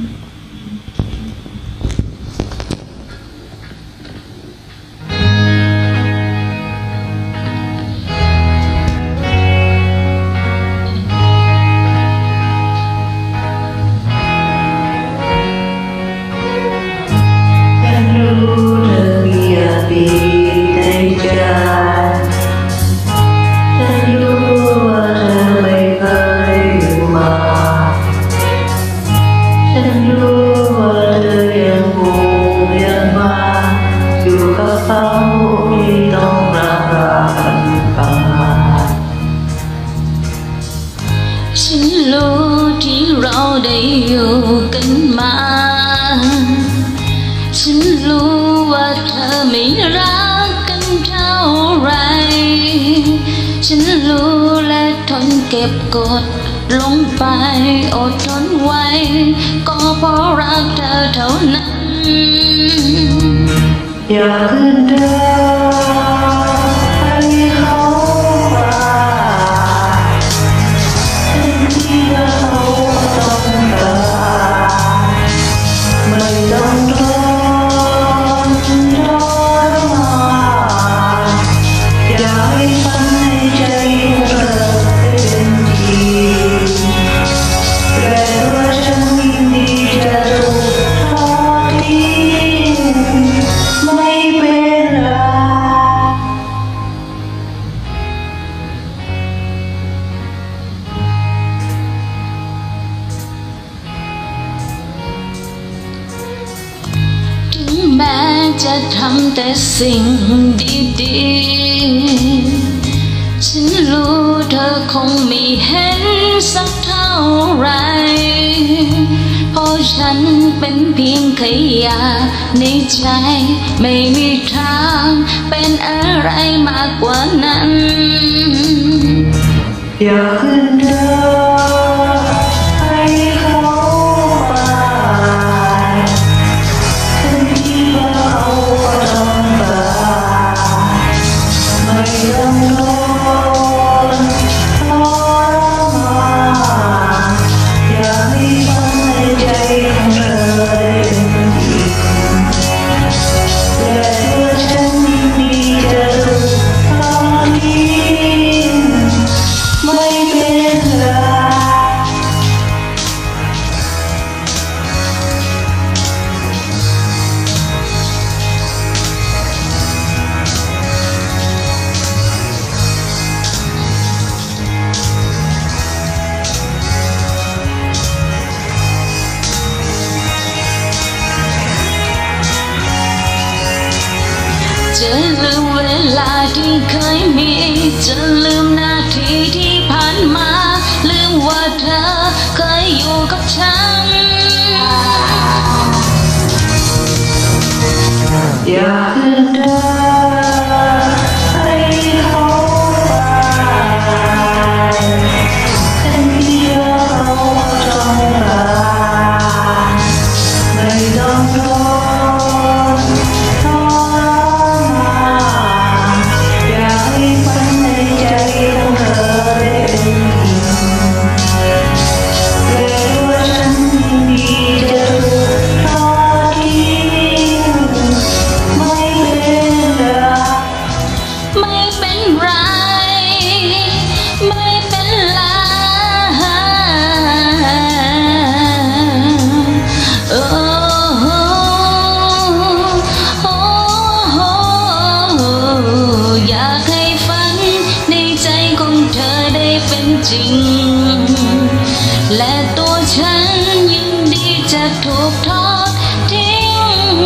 ฉั มา ฉันรู้ว่าเธอไม่รักกันเท่าไร ฉันรู้และทนเก็บกดลงไปอดทนไว้ ก็เพราะรักเธอเท่านั้น อย่าขึ้นเดิน จะทำแต่สิ่งดีๆ ฉันรู้เธอคงไม่เห็นสักเท่าไร เพราะฉันเป็นเพียงขยะในใจ ไม่มีทางเป็นอะไรมากกว่านั้น อย่าขึ้นเดิน จะลืมเวลาที่เคยมี จะลืมนาทีที่ผ่านมา ลืมว่าเธอเคยอยู่กับฉัน อยาก จริง และตัวฉันยินดีจะถูกทอดทิ้ง